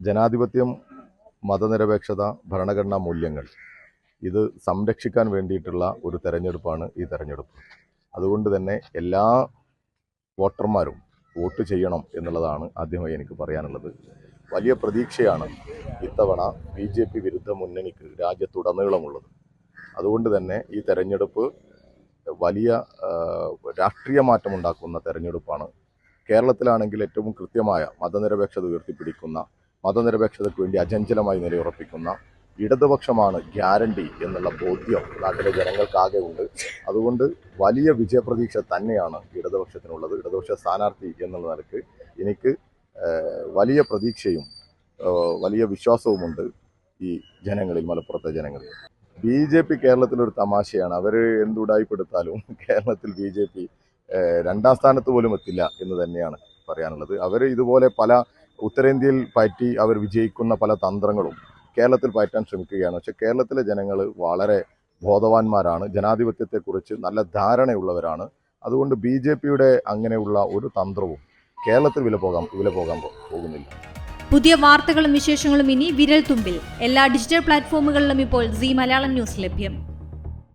ജനാധിപത്യം മതനിരപേക്ഷത ഭരണഘടനാ മൂല്യങ്ങൾ ഇത് സംരക്ഷിക്കാൻ വേണ്ടിയിട്ടുള്ള ഒരു തെരഞ്ഞെടുപ്പാണ് ഈ തെരഞ്ഞെടുപ്പ്. അതുകൊണ്ട് തന്നെ എല്ലാ വോട്ടർമാരും വോട്ട് ചെയ്യണം എന്നുള്ളതാണ് ആദ്യമായി എനിക്ക് പറയാനുള്ളത്. വലിയ പ്രതീക്ഷയാണ് ഇത്തവണ ബി ജെ പി വിരുദ്ധ മുന്നണിക്ക് രാജ്യത്തുടനീളമുള്ളത്. അതുകൊണ്ട് തന്നെ ഈ തെരഞ്ഞെടുപ്പ് വലിയ രാഷ്ട്രീയ മാറ്റമുണ്ടാക്കുന്ന തെരഞ്ഞെടുപ്പാണ്. കേരളത്തിലാണെങ്കിൽ ഏറ്റവും കൃത്യമായ മതനിരപേക്ഷത ഉയർത്തിപ്പിടിക്കുന്ന മതനിരപേക്ഷതയ്ക്ക് വേണ്ടി അചഞ്ചലമായി നിലയുറപ്പിക്കുന്ന ഇടതുപക്ഷമാണ് ഗ്യാരണ്ടി എന്നുള്ള ബോധ്യം നാട്ടിലെ ജനങ്ങൾക്കാകെ ഉണ്ട്. അതുകൊണ്ട് വലിയ വിജയപ്രതീക്ഷ തന്നെയാണ് ഇടതുപക്ഷത്തിനുള്ളത്. ഇടതുപക്ഷ സ്ഥാനാർത്ഥി എന്നുള്ള നിലയ്ക്ക് എനിക്ക് വലിയ പ്രതീക്ഷയും വലിയ വിശ്വാസവുമുണ്ട് ഈ ജനങ്ങളിൽ മലപ്പുറത്തെ ജനങ്ങളിൽ. ബി ജെ പി കേരളത്തിലൊരു തമാശയാണ്. അവർ എന്തുടായിപ്പെടുത്താലും കേരളത്തിൽ ബി ജെ പി രണ്ടാം സ്ഥാനത്ത് പോലും എത്തില്ല എന്ന് തന്നെയാണ് പറയാനുള്ളത്. അവർ ഇതുപോലെ പല ഉത്തരേന്ത്യയിൽ പറ്റി അവർ വിജയിക്കുന്ന പല തന്ത്രങ്ങളും കേരളത്തിൽ പയറ്റാൻ ശ്രമിക്കുകയാണ്. പക്ഷെ കേരളത്തിലെ ജനങ്ങൾ വളരെ ബോധവാന്മാരാണ്. ജനാധിപത്യത്തെക്കുറിച്ച് നല്ല ധാരണയുള്ളവരാണ്. അതുകൊണ്ട് ബി ജെ പിയുടെ അങ്ങനെയുള്ള ഒരു തന്ത്രവും കേരളത്തിൽ വില പോകാൻ വില പോകാൻ പോകുന്നില്ല. പുതിയ വാർത്തകളും വിശേഷങ്ങളും ഇനി വിരൽ തുമ്പിൽ എല്ലാ ഡിജിറ്റൽ പ്ലാറ്റ്ഫോമുകളിലും ഇപ്പോൾ സി മലയാളം ന്യൂസ് ലഭ്യം.